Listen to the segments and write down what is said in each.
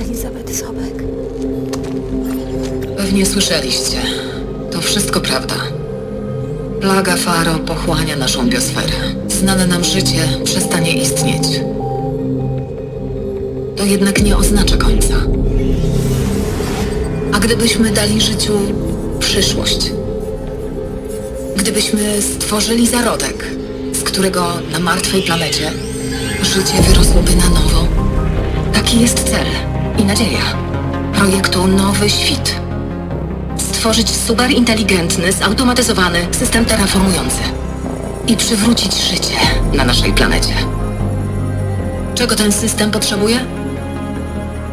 Elizabeth Sobek. Pewnie słyszeliście. To wszystko prawda. Plaga Faro pochłania naszą biosferę. Znane nam życie przestanie istnieć. To jednak nie oznacza końca. A gdybyśmy dali życiu przyszłość? Gdybyśmy stworzyli zarodek, z którego na martwej planecie życie wyrosłoby na nowo? Taki jest cel i nadzieja projektu Nowy Świt stworzyć superinteligentny, zautomatyzowany system terraformujący i przywrócić życie na naszej planecie. Czego ten system potrzebuje?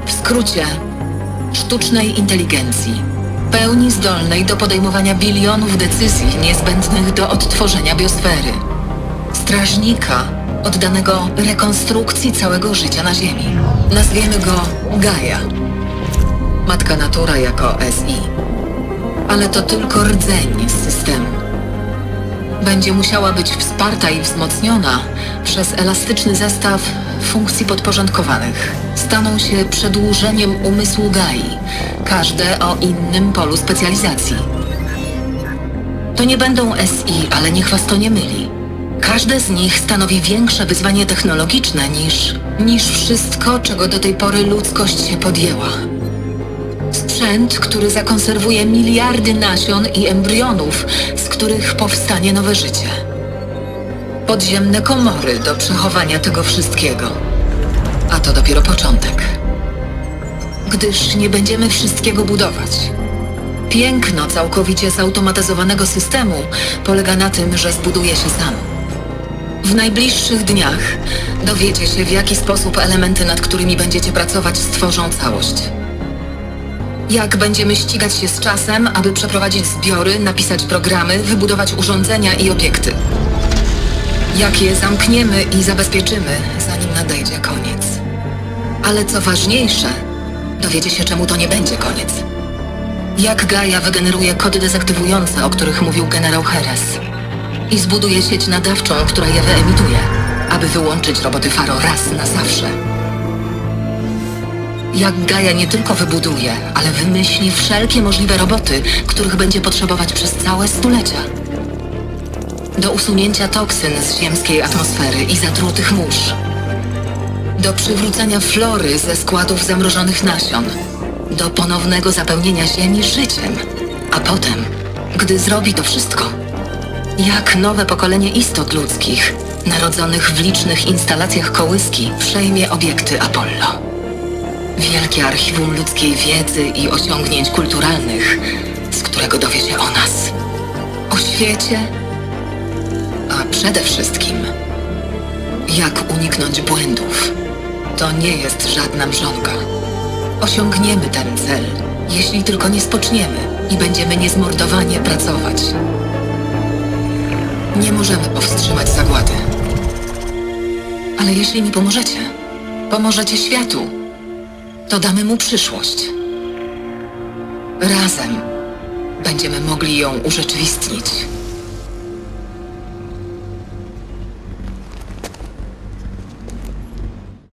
W skrócie, sztucznej inteligencji, pełni zdolnej do podejmowania bilionów decyzji niezbędnych do odtworzenia biosfery. Strażnika oddanego rekonstrukcji całego życia na Ziemi. Nazwiemy go Gaia. Matka Natura jako SI ale to tylko rdzeń systemu. Będzie musiała być wsparta i wzmocniona przez elastyczny zestaw funkcji podporządkowanych. Staną się przedłużeniem umysłu Gai, każde o innym polu specjalizacji. To nie będą SI, ale niech was to nie myli. Każde z nich stanowi większe wyzwanie technologiczne niż, niż wszystko, czego do tej pory ludzkość się podjęła. Sprzęt, który zakonserwuje miliardy nasion i embrionów, z których powstanie nowe życie. Podziemne komory do przechowania tego wszystkiego. A to dopiero początek. Gdyż nie będziemy wszystkiego budować. Piękno całkowicie zautomatyzowanego systemu polega na tym, że zbuduje się sam. W najbliższych dniach dowiecie się, w jaki sposób elementy, nad którymi będziecie pracować, stworzą całość. Jak będziemy ścigać się z czasem, aby przeprowadzić zbiory, napisać programy, wybudować urządzenia i obiekty. Jak je zamkniemy i zabezpieczymy, zanim nadejdzie koniec. Ale co ważniejsze, dowiecie się, czemu to nie będzie koniec. Jak Gaia wygeneruje kody dezaktywujące, o których mówił generał Heres. I zbuduje sieć nadawczą, która je wyemituje, aby wyłączyć roboty Faro raz na zawsze. Jak Gaia nie tylko wybuduje, ale wymyśli wszelkie możliwe roboty, których będzie potrzebować przez całe stulecia. Do usunięcia toksyn z ziemskiej atmosfery i zatrutych mórz. Do przywrócenia flory ze składów zamrożonych nasion. Do ponownego zapełnienia ziemi życiem. A potem, gdy zrobi to wszystko, jak nowe pokolenie istot ludzkich, narodzonych w licznych instalacjach kołyski, przejmie obiekty Apollo. Wielkie archiwum ludzkiej wiedzy i osiągnięć kulturalnych, z którego dowie się o nas, o świecie, a przede wszystkim, jak uniknąć błędów. To nie jest żadna mrzonka. Osiągniemy ten cel, jeśli tylko nie spoczniemy i będziemy niezmordowanie pracować. Nie możemy powstrzymać zagłady. Ale jeśli mi pomożecie, pomożecie światu to damy mu przyszłość. Razem będziemy mogli ją urzeczywistnić.